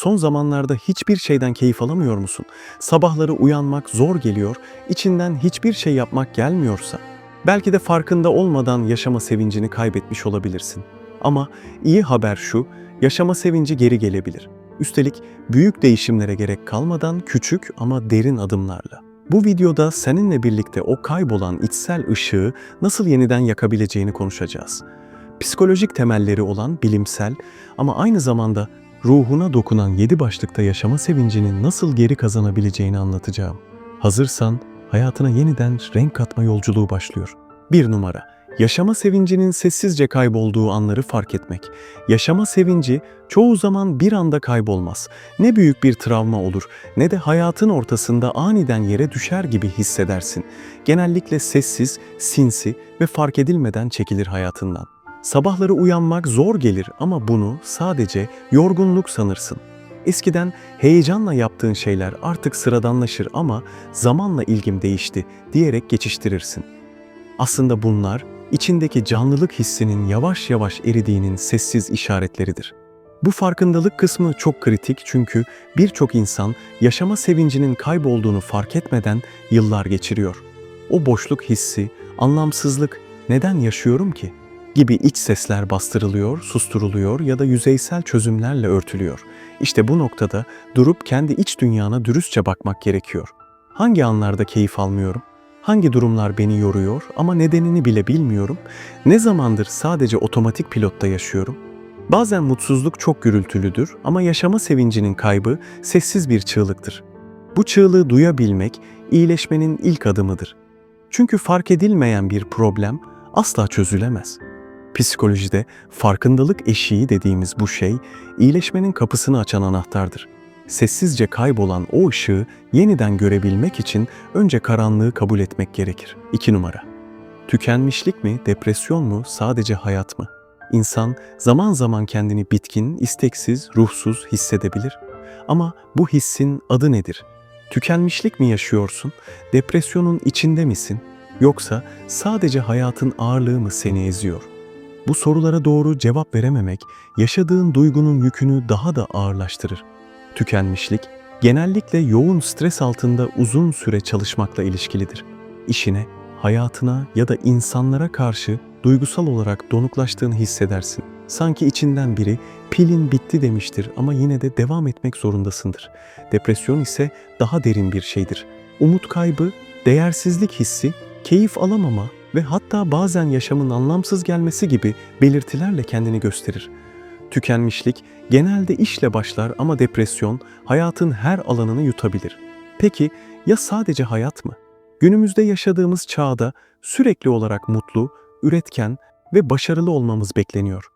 son zamanlarda hiçbir şeyden keyif alamıyor musun? Sabahları uyanmak zor geliyor, içinden hiçbir şey yapmak gelmiyorsa, belki de farkında olmadan yaşama sevincini kaybetmiş olabilirsin. Ama iyi haber şu, yaşama sevinci geri gelebilir. Üstelik büyük değişimlere gerek kalmadan küçük ama derin adımlarla. Bu videoda seninle birlikte o kaybolan içsel ışığı nasıl yeniden yakabileceğini konuşacağız. Psikolojik temelleri olan bilimsel ama aynı zamanda ruhuna dokunan yedi başlıkta yaşama sevincini nasıl geri kazanabileceğini anlatacağım. Hazırsan hayatına yeniden renk katma yolculuğu başlıyor. Bir numara, yaşama sevincinin sessizce kaybolduğu anları fark etmek. Yaşama sevinci çoğu zaman bir anda kaybolmaz. Ne büyük bir travma olur ne de hayatın ortasında aniden yere düşer gibi hissedersin. Genellikle sessiz, sinsi ve fark edilmeden çekilir hayatından. Sabahları uyanmak zor gelir ama bunu sadece yorgunluk sanırsın. Eskiden heyecanla yaptığın şeyler artık sıradanlaşır ama zamanla ilgim değişti diyerek geçiştirirsin. Aslında bunlar içindeki canlılık hissinin yavaş yavaş eridiğinin sessiz işaretleridir. Bu farkındalık kısmı çok kritik çünkü birçok insan yaşama sevincinin kaybolduğunu fark etmeden yıllar geçiriyor. O boşluk hissi, anlamsızlık, neden yaşıyorum ki? Gibi iç sesler bastırılıyor, susturuluyor ya da yüzeysel çözümlerle örtülüyor. İşte bu noktada durup kendi iç dünyana dürüstçe bakmak gerekiyor. Hangi anlarda keyif almıyorum? Hangi durumlar beni yoruyor ama nedenini bile bilmiyorum? Ne zamandır sadece otomatik pilotta yaşıyorum? Bazen mutsuzluk çok gürültülüdür ama yaşama sevincinin kaybı sessiz bir çığlıktır. Bu çığlığı duyabilmek iyileşmenin ilk adımıdır. Çünkü fark edilmeyen bir problem asla çözülemez. Psikolojide farkındalık eşiği dediğimiz bu şey iyileşmenin kapısını açan anahtardır. Sessizce kaybolan o ışığı yeniden görebilmek için önce karanlığı kabul etmek gerekir. 2 numara. Tükenmişlik mi, depresyon mu, sadece hayat mı? İnsan zaman zaman kendini bitkin, isteksiz, ruhsuz hissedebilir. Ama bu hissin adı nedir? Tükenmişlik mi yaşıyorsun? Depresyonun içinde misin? Yoksa sadece hayatın ağırlığı mı seni eziyor? Bu sorulara doğru cevap verememek, yaşadığın duygunun yükünü daha da ağırlaştırır. Tükenmişlik, genellikle yoğun stres altında uzun süre çalışmakla ilişkilidir. İşine, hayatına ya da insanlara karşı duygusal olarak donuklaştığını hissedersin. Sanki içinden biri pilin bitti demiştir ama yine de devam etmek zorundasındır. Depresyon ise daha derin bir şeydir. Umut kaybı, değersizlik hissi, keyif alamama ve hatta bazen yaşamın anlamsız gelmesi gibi belirtilerle kendini gösterir. Tükenmişlik genelde işle başlar ama depresyon hayatın her alanını yutabilir. Peki ya sadece hayat mı? Günümüzde yaşadığımız çağda sürekli olarak mutlu, üretken ve başarılı olmamız bekleniyor.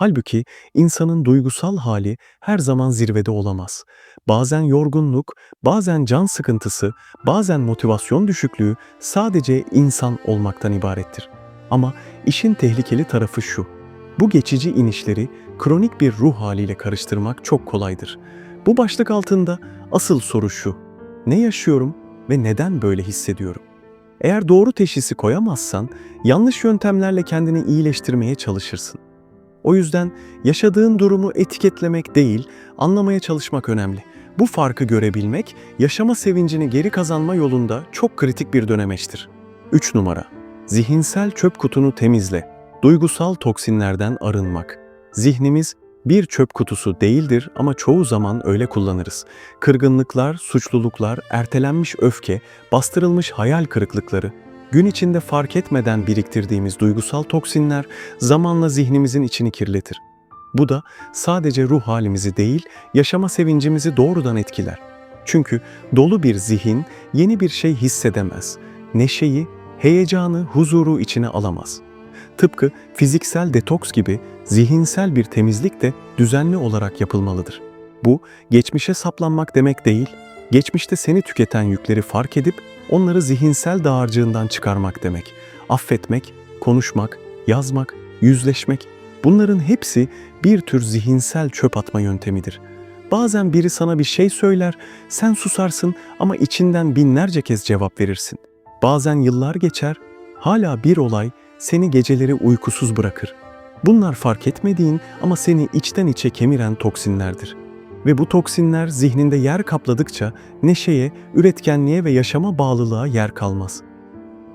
Halbuki insanın duygusal hali her zaman zirvede olamaz. Bazen yorgunluk, bazen can sıkıntısı, bazen motivasyon düşüklüğü sadece insan olmaktan ibarettir. Ama işin tehlikeli tarafı şu. Bu geçici inişleri kronik bir ruh haliyle karıştırmak çok kolaydır. Bu başlık altında asıl soru şu. Ne yaşıyorum ve neden böyle hissediyorum? Eğer doğru teşhisi koyamazsan yanlış yöntemlerle kendini iyileştirmeye çalışırsın. O yüzden yaşadığın durumu etiketlemek değil, anlamaya çalışmak önemli. Bu farkı görebilmek, yaşama sevincini geri kazanma yolunda çok kritik bir dönemeçtir. 3 numara. Zihinsel çöp kutunu temizle. Duygusal toksinlerden arınmak. Zihnimiz bir çöp kutusu değildir ama çoğu zaman öyle kullanırız. Kırgınlıklar, suçluluklar, ertelenmiş öfke, bastırılmış hayal kırıklıkları, gün içinde fark etmeden biriktirdiğimiz duygusal toksinler zamanla zihnimizin içini kirletir. Bu da sadece ruh halimizi değil, yaşama sevincimizi doğrudan etkiler. Çünkü dolu bir zihin yeni bir şey hissedemez. Neşeyi, heyecanı, huzuru içine alamaz. Tıpkı fiziksel detoks gibi zihinsel bir temizlik de düzenli olarak yapılmalıdır. Bu, geçmişe saplanmak demek değil, geçmişte seni tüketen yükleri fark edip onları zihinsel dağarcığından çıkarmak demek. Affetmek, konuşmak, yazmak, yüzleşmek bunların hepsi bir tür zihinsel çöp atma yöntemidir. Bazen biri sana bir şey söyler, sen susarsın ama içinden binlerce kez cevap verirsin. Bazen yıllar geçer, hala bir olay seni geceleri uykusuz bırakır. Bunlar fark etmediğin ama seni içten içe kemiren toksinlerdir. Ve bu toksinler zihninde yer kapladıkça neşeye, üretkenliğe ve yaşama bağlılığa yer kalmaz.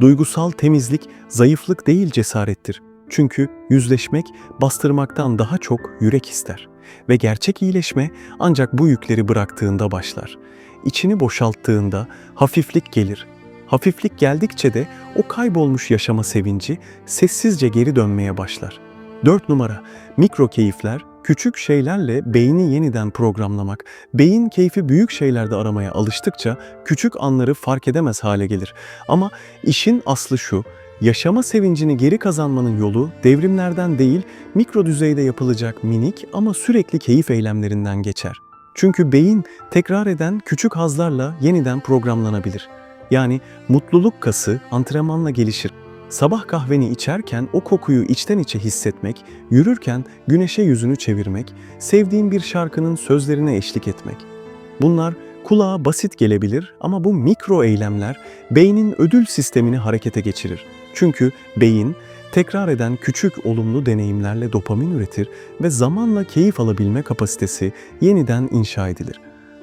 Duygusal temizlik zayıflık değil cesarettir. Çünkü yüzleşmek bastırmaktan daha çok yürek ister. Ve gerçek iyileşme ancak bu yükleri bıraktığında başlar. İçini boşalttığında hafiflik gelir. Hafiflik geldikçe de o kaybolmuş yaşama sevinci sessizce geri dönmeye başlar. 4 numara mikro keyifler küçük şeylerle beyni yeniden programlamak. Beyin keyfi büyük şeylerde aramaya alıştıkça küçük anları fark edemez hale gelir. Ama işin aslı şu, yaşama sevincini geri kazanmanın yolu devrimlerden değil, mikro düzeyde yapılacak minik ama sürekli keyif eylemlerinden geçer. Çünkü beyin tekrar eden küçük hazlarla yeniden programlanabilir. Yani mutluluk kası antrenmanla gelişir. Sabah kahveni içerken o kokuyu içten içe hissetmek, yürürken güneşe yüzünü çevirmek, sevdiğin bir şarkının sözlerine eşlik etmek. Bunlar kulağa basit gelebilir ama bu mikro eylemler beynin ödül sistemini harekete geçirir. Çünkü beyin tekrar eden küçük olumlu deneyimlerle dopamin üretir ve zamanla keyif alabilme kapasitesi yeniden inşa edilir.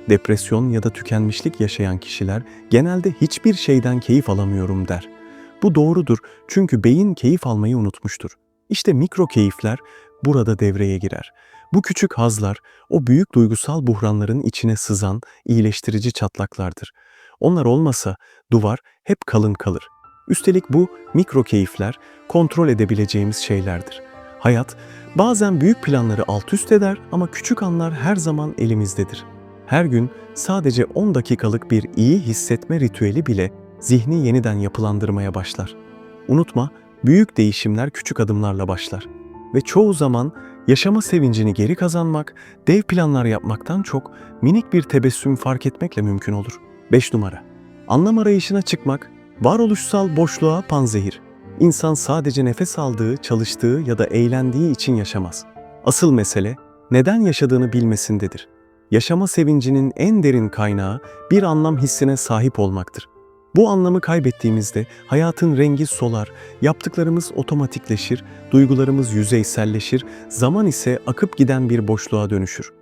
Depresyon ya da tükenmişlik yaşayan kişiler genelde hiçbir şeyden keyif alamıyorum der. Bu doğrudur çünkü beyin keyif almayı unutmuştur. İşte mikro keyifler burada devreye girer. Bu küçük hazlar o büyük duygusal buhranların içine sızan iyileştirici çatlaklardır. Onlar olmasa duvar hep kalın kalır. Üstelik bu mikro keyifler kontrol edebileceğimiz şeylerdir. Hayat bazen büyük planları alt üst eder ama küçük anlar her zaman elimizdedir. Her gün sadece 10 dakikalık bir iyi hissetme ritüeli bile zihni yeniden yapılandırmaya başlar. Unutma, büyük değişimler küçük adımlarla başlar. Ve çoğu zaman yaşama sevincini geri kazanmak, dev planlar yapmaktan çok minik bir tebessüm fark etmekle mümkün olur. 5 numara. Anlam arayışına çıkmak, varoluşsal boşluğa panzehir. İnsan sadece nefes aldığı, çalıştığı ya da eğlendiği için yaşamaz. Asıl mesele neden yaşadığını bilmesindedir. Yaşama sevincinin en derin kaynağı bir anlam hissine sahip olmaktır. Bu anlamı kaybettiğimizde hayatın rengi solar, yaptıklarımız otomatikleşir, duygularımız yüzeyselleşir, zaman ise akıp giden bir boşluğa dönüşür.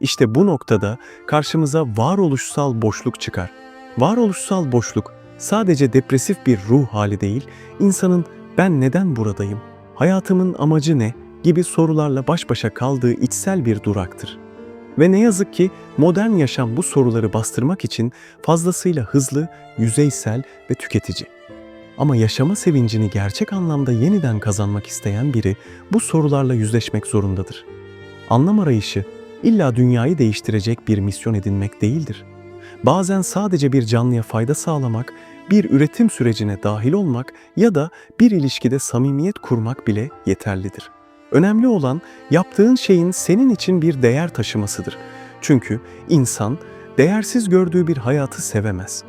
İşte bu noktada karşımıza varoluşsal boşluk çıkar. Varoluşsal boşluk sadece depresif bir ruh hali değil, insanın ben neden buradayım, hayatımın amacı ne gibi sorularla baş başa kaldığı içsel bir duraktır. Ve ne yazık ki modern yaşam bu soruları bastırmak için fazlasıyla hızlı, yüzeysel ve tüketici. Ama yaşama sevincini gerçek anlamda yeniden kazanmak isteyen biri bu sorularla yüzleşmek zorundadır. Anlam arayışı illa dünyayı değiştirecek bir misyon edinmek değildir. Bazen sadece bir canlıya fayda sağlamak, bir üretim sürecine dahil olmak ya da bir ilişkide samimiyet kurmak bile yeterlidir. Önemli olan yaptığın şeyin senin için bir değer taşımasıdır. Çünkü insan değersiz gördüğü bir hayatı sevemez.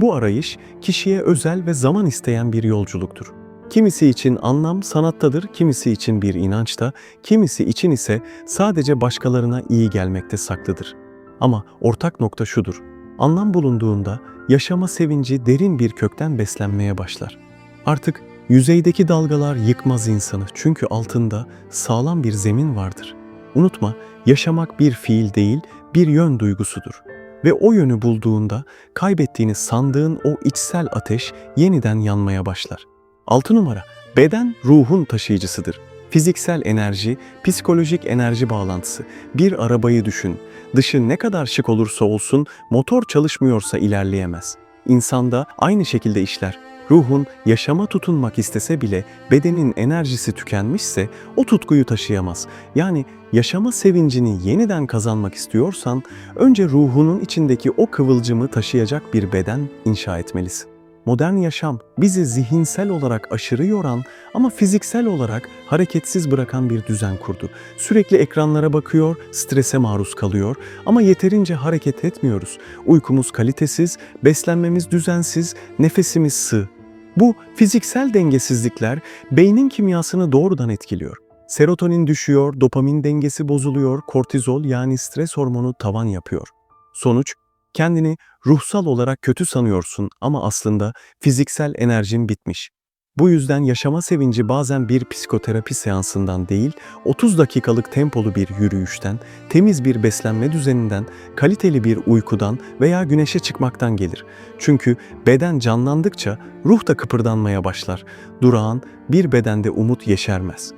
Bu arayış kişiye özel ve zaman isteyen bir yolculuktur. Kimisi için anlam sanattadır, kimisi için bir inançta, kimisi için ise sadece başkalarına iyi gelmekte saklıdır. Ama ortak nokta şudur. Anlam bulunduğunda yaşama sevinci derin bir kökten beslenmeye başlar. Artık yüzeydeki dalgalar yıkmaz insanı çünkü altında sağlam bir zemin vardır. Unutma, yaşamak bir fiil değil, bir yön duygusudur. Ve o yönü bulduğunda kaybettiğini sandığın o içsel ateş yeniden yanmaya başlar. 6 numara, beden ruhun taşıyıcısıdır. Fiziksel enerji, psikolojik enerji bağlantısı. Bir arabayı düşün. Dışı ne kadar şık olursa olsun motor çalışmıyorsa ilerleyemez. İnsanda aynı şekilde işler. Ruhun yaşama tutunmak istese bile bedenin enerjisi tükenmişse o tutkuyu taşıyamaz. Yani yaşama sevincini yeniden kazanmak istiyorsan önce ruhunun içindeki o kıvılcımı taşıyacak bir beden inşa etmelisin. Modern yaşam bizi zihinsel olarak aşırı yoran ama fiziksel olarak hareketsiz bırakan bir düzen kurdu. Sürekli ekranlara bakıyor, strese maruz kalıyor ama yeterince hareket etmiyoruz. Uykumuz kalitesiz, beslenmemiz düzensiz, nefesimiz sığ. Bu fiziksel dengesizlikler beynin kimyasını doğrudan etkiliyor. Serotonin düşüyor, dopamin dengesi bozuluyor, kortizol yani stres hormonu tavan yapıyor. Sonuç, kendini ruhsal olarak kötü sanıyorsun ama aslında fiziksel enerjin bitmiş. Bu yüzden yaşama sevinci bazen bir psikoterapi seansından değil, 30 dakikalık tempolu bir yürüyüşten, temiz bir beslenme düzeninden, kaliteli bir uykudan veya güneşe çıkmaktan gelir. Çünkü beden canlandıkça ruh da kıpırdanmaya başlar. Durağan bir bedende umut yeşermez.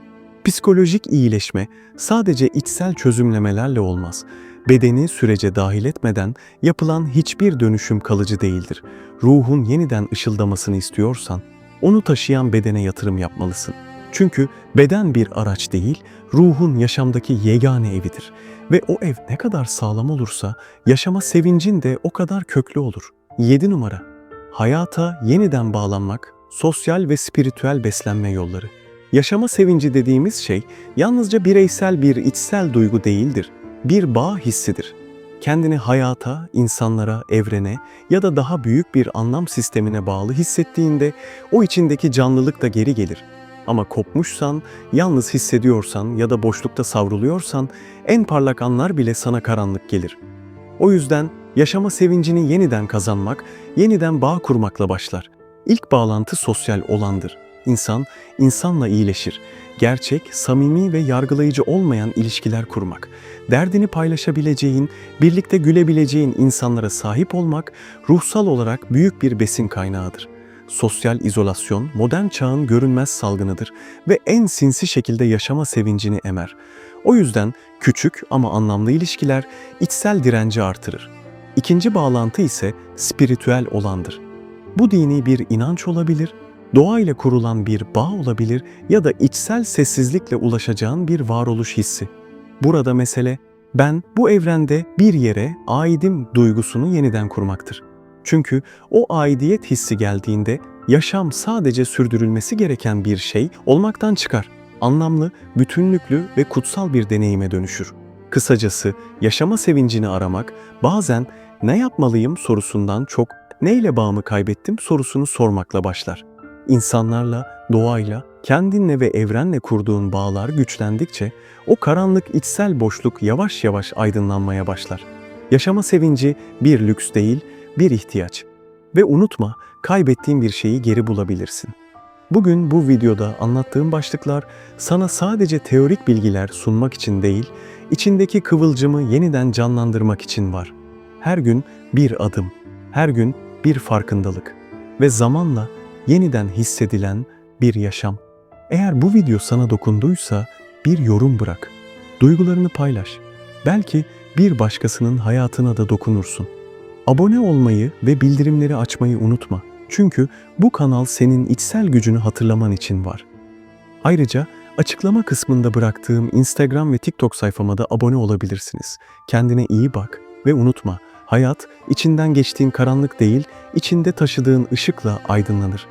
Psikolojik iyileşme sadece içsel çözümlemelerle olmaz. Bedeni sürece dahil etmeden yapılan hiçbir dönüşüm kalıcı değildir. Ruhun yeniden ışıldamasını istiyorsan, onu taşıyan bedene yatırım yapmalısın. Çünkü beden bir araç değil, ruhun yaşamdaki yegane evidir. Ve o ev ne kadar sağlam olursa, yaşama sevincin de o kadar köklü olur. 7 numara. Hayata yeniden bağlanmak, sosyal ve spiritüel beslenme yolları. Yaşama sevinci dediğimiz şey yalnızca bireysel bir içsel duygu değildir. Bir bağ hissidir. Kendini hayata, insanlara, evrene ya da daha büyük bir anlam sistemine bağlı hissettiğinde o içindeki canlılık da geri gelir. Ama kopmuşsan, yalnız hissediyorsan ya da boşlukta savruluyorsan en parlak anlar bile sana karanlık gelir. O yüzden yaşama sevincini yeniden kazanmak, yeniden bağ kurmakla başlar. İlk bağlantı sosyal olandır. İnsan, insanla iyileşir. Gerçek, samimi ve yargılayıcı olmayan ilişkiler kurmak. Derdini paylaşabileceğin, birlikte gülebileceğin insanlara sahip olmak, ruhsal olarak büyük bir besin kaynağıdır. Sosyal izolasyon, modern çağın görünmez salgınıdır ve en sinsi şekilde yaşama sevincini emer. O yüzden küçük ama anlamlı ilişkiler içsel direnci artırır. İkinci bağlantı ise spiritüel olandır. Bu dini bir inanç olabilir, doğayla kurulan bir bağ olabilir ya da içsel sessizlikle ulaşacağın bir varoluş hissi. Burada mesele ben bu evrende bir yere aidim duygusunu yeniden kurmaktır. Çünkü o aidiyet hissi geldiğinde yaşam sadece sürdürülmesi gereken bir şey olmaktan çıkar. Anlamlı, bütünlüklü ve kutsal bir deneyime dönüşür. Kısacası yaşama sevincini aramak bazen ne yapmalıyım sorusundan çok neyle bağımı kaybettim sorusunu sormakla başlar. İnsanlarla, doğayla, kendinle ve evrenle kurduğun bağlar güçlendikçe o karanlık içsel boşluk yavaş yavaş aydınlanmaya başlar. Yaşama sevinci bir lüks değil, bir ihtiyaç. Ve unutma, kaybettiğin bir şeyi geri bulabilirsin. Bugün bu videoda anlattığım başlıklar sana sadece teorik bilgiler sunmak için değil, içindeki kıvılcımı yeniden canlandırmak için var. Her gün bir adım, her gün bir farkındalık ve zamanla yeniden hissedilen bir yaşam. Eğer bu video sana dokunduysa bir yorum bırak. Duygularını paylaş. Belki bir başkasının hayatına da dokunursun. Abone olmayı ve bildirimleri açmayı unutma. Çünkü bu kanal senin içsel gücünü hatırlaman için var. Ayrıca açıklama kısmında bıraktığım Instagram ve TikTok sayfama da abone olabilirsiniz. Kendine iyi bak ve unutma, hayat içinden geçtiğin karanlık değil, içinde taşıdığın ışıkla aydınlanır.